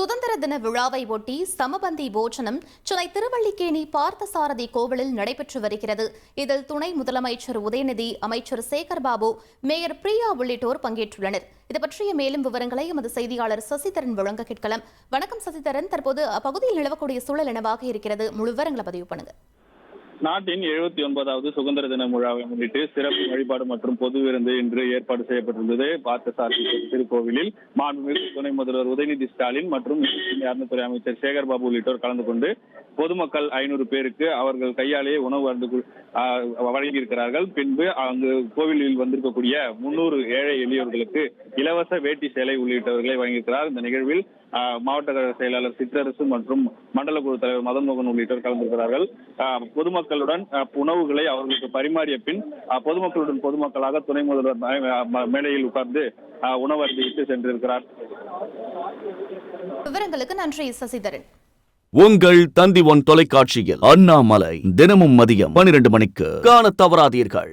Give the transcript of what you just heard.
சுதந்திர தின விழாவை ஒட்டி சமபந்தி போஜனம் சென்னை திருவல்லிக்கேணி பார்த்தசாரதி கோவிலில் நடைபெற்று வருகிறது. இதில் துணை முதலமைச்சர் உதயநிதி அமைச்சர் சேகர் பாபு மேயர் பிரியா உள்ளிட்டோர் பங்கேற்றுள்ளனர். இது பற்றிய மேலும் விவரங்களை எமது செய்தியாளர் சசிதரன் வழங்க கேட்கலாம். வணக்கம் சசிதரன். தற்போது அப்பகுதியில் நிலவக்கூடிய சூழல் என்னவாக இருக்கிறது? முழு விவரங்களை பதிவு பண்ணுங்கள் நாட்டின் எழுபத்தி ஒன்பதாவது சுதந்திர தின விழாவை முன்னிட்டு சிறப்பு வழிபாடு மற்றும் பொது விருந்து இன்று ஏற்பாடு செய்யப்பட்டிருந்தது. பார்த்தசாரதி திருக்கோவிலில் மாண்புமிகு துணை முதல்வர் உதயநிதி ஸ்டாலின் மற்றும் அறநிலைத்துறை அமைச்சர் சேகர் பாபு உள்ளிட்டோர் கலந்து கொண்டு பொதுமக்கள் ஐநூறு பேருக்கு அவர்கள் கையாலேயே உணவு அருந்து வழங்கியிருக்கிறார்கள். பின்பு அங்கு கோவிலில் வந்திருக்கக்கூடிய முன்னூறு ஏழை எளியோர்களுக்கு இலவச வேட்டி சேலை உள்ளிட்டவர்களை வழங்கியிருக்கிறார். இந்த நிகழ்வில் ஆஹ் மாவட்ட கழக செயலாளர் சிற்றரசு மற்றும் மண்டல குழு தலைவர் மதன் மோகன் உள்ளிட்டோர் கலந்திருக்கிறார்கள் பொதுமக்கள் பொதுமக்களுடன் உணவுகளை அவர்களுக்கு பரிமாறிய பின் பொதுமக்களுடன் பொதுமக்களாக துணை முதல்வர் மேடையில் உட்கார்ந்து உணவு சென்றிருக்கிறார். விவரங்களுக்கு நன்றி சசிதரன். உங்கள் தந்தி ஒன் தொலைக்காட்சியில் அண்ணாமலை தினமும் மதியம் பனிரெண்டு மணிக்கு காணத் தவறாதீர்கள்.